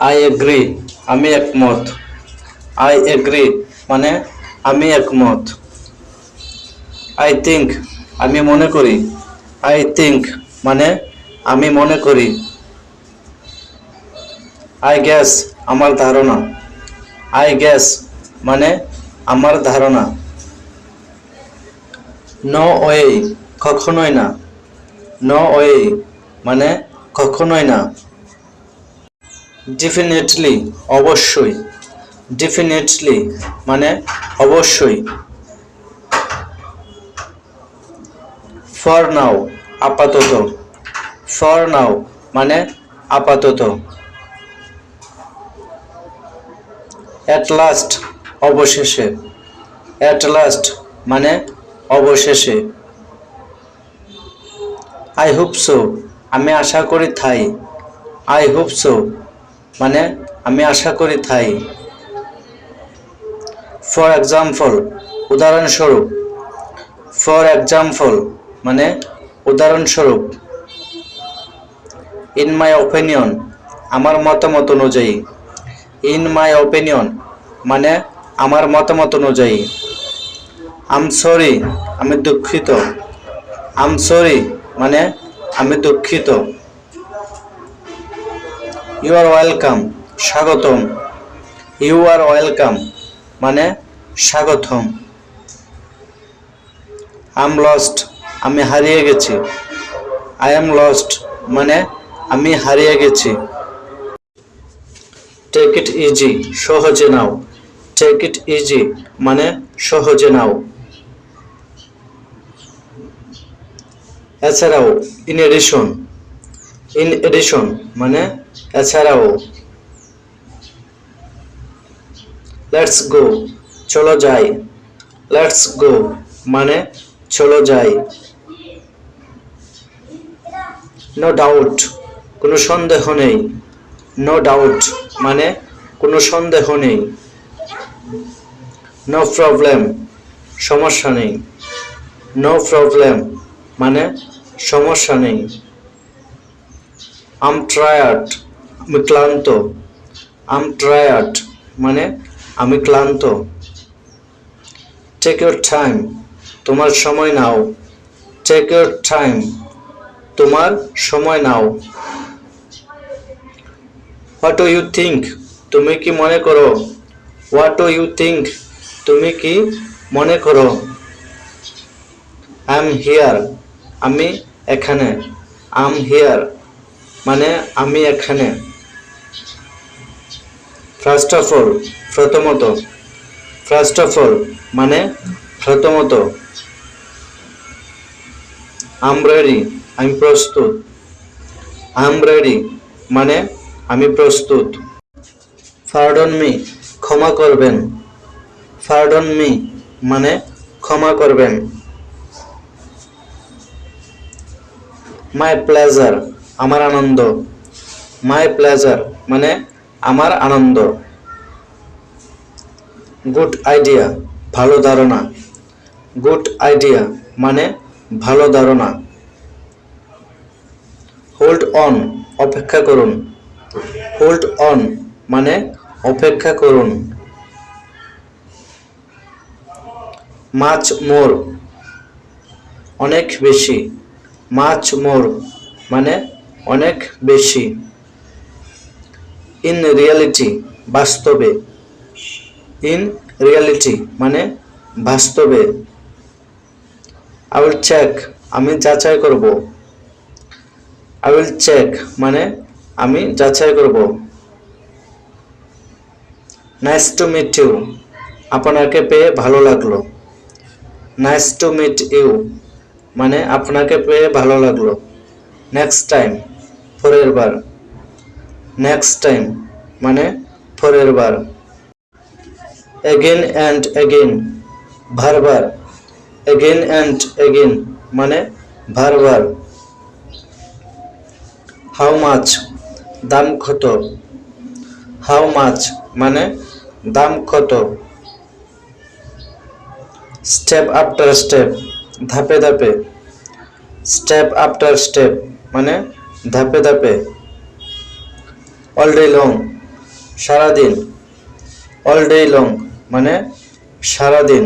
I agree আমি একমত। I agree মানে আমি একমত। আই থিঙ্ক আমি মনে করি। আই থিঙ্ক মানে আমি মনে করি। আই গ্যাস আমার ধারণা। আই গ্যাস মানে আমার ধারণা। নো ওয়ে কখনোই না। নো ওয়ে মানে কখনোই না। ডেফিনেটলি অবশ্যই। ডেফিনেটলি মানে অবশ্যই। ফর নাও আপাতত। ফর নাও মানে আপাতত। অ্যাট লাস্ট অবশেষে। অ্যাট লাস্ট মানে অবশেষে। আই হোপ সো আমি আশা করি থাই আই হোপ সো মানে আমি আশা করি থাই ফর এক্সাম্পল উদাহরণস্বরূপ ফর এক্সাম্পল মানে উদাহরণস্বরূপ ইন মাই ওপিনিয়ন আমার মতামত অনুযায়ী ইন মাই ওপিনিয়ন মানে আমার মতামত অনুযায়ী আম সরি আমি দুঃখিত আম সরি মানে আমি দুঃখিত। ইউ আর ওয়েলকাম স্বাগতম। ইউ আর ওয়েলকাম মানে স্বাগতম। আম লস্ট আমি হারিয়ে গেছি। আই এম লস্ট মানে আমি হারিয়ে গেছি। টেক ইট ইজি সহজে নাও। টেক ইট ইজি মানে সহজে নাও। এছাড়াও ইন এডিশন ইন এডিশন মানে এছাড়াও। লেটস গো চলো যাই। লেটস গো মানে চলো যাই। নো ডাউট কোনো সন্দেহ নেই। নো ডাউট মানে কোনো সন্দেহ নেই। নো প্রবলেম সমস্যা নেই। নো প্রবলেম মানে সমস্যা নেই। আম ট্রায়ার্ড আমি ক্লান্ত। আম ট্রায়ার্ড মানে আমি ক্লান্ত। টেক ইউর টাইম তোমার সময় নাও। টেক ইউর টাইম তোমার সময় now. What do you think তুমি কি মনে করো? হোয়াট ডু ইউ থিঙ্ক তুমি কি মনে করো? আই এম হিয়ার আমি এখানে। আম হিয়ার মানে আমি এখানে। ফার্স্ট অফ অল প্রথমত ফার্স্ট অফ অল মানে প্রথমত আম রেডি আমি প্রস্তুত। আম রেডি মানে আমি প্রস্তুত। ফার্ডন মি ক্ষমা করবেন। ফার্ডন মি মানে ক্ষমা করবেন। মাই প্লেজার আমার আনন্দ। মাই প্লেজার মানে আমার আনন্দ। গুড আইডিয়া ভালো ধারণা। গুড আইডিয়া মানে ভালো ধারণা। হোল্ড অন অপেক্ষা করুন। হোল্ড অন মানে অপেক্ষা করুন। মাছ মোর অনেক বেশি। মাছ মোর মানে অনেক বেশি। ইন রিয়ালিটি বাস্তবে। ইন রিয়ালিটি মানে বাস্তবে। আই উইল চেক আমি যাচাই করব। আই উইল চেক মানে আমি যাচাই করব। নাইস টু মিট ইউ আপনাকে পেয়ে ভালো লাগল। নাইস টু মিট ইউ মানে আপনাকে পেয়ে ভালো লাগল। নেক্সট টাইম পরের বার নেক্সট টাইম মানে পরের বার এগেন অ্যান্ড এগেন বারবার এগেন অ্যান্ড এগেন মানে বারবার হাউ মাছ দাম কত? হাউ মাছ মানে দাম কত? স্টেপ আফটার স্টেপ ধাপে ধাপে. স্টেপ আফটার স্টেপ মানে ধাপে ধাপে অল ডে লং সারাদিন অল ডে লং মানে সারাদিন।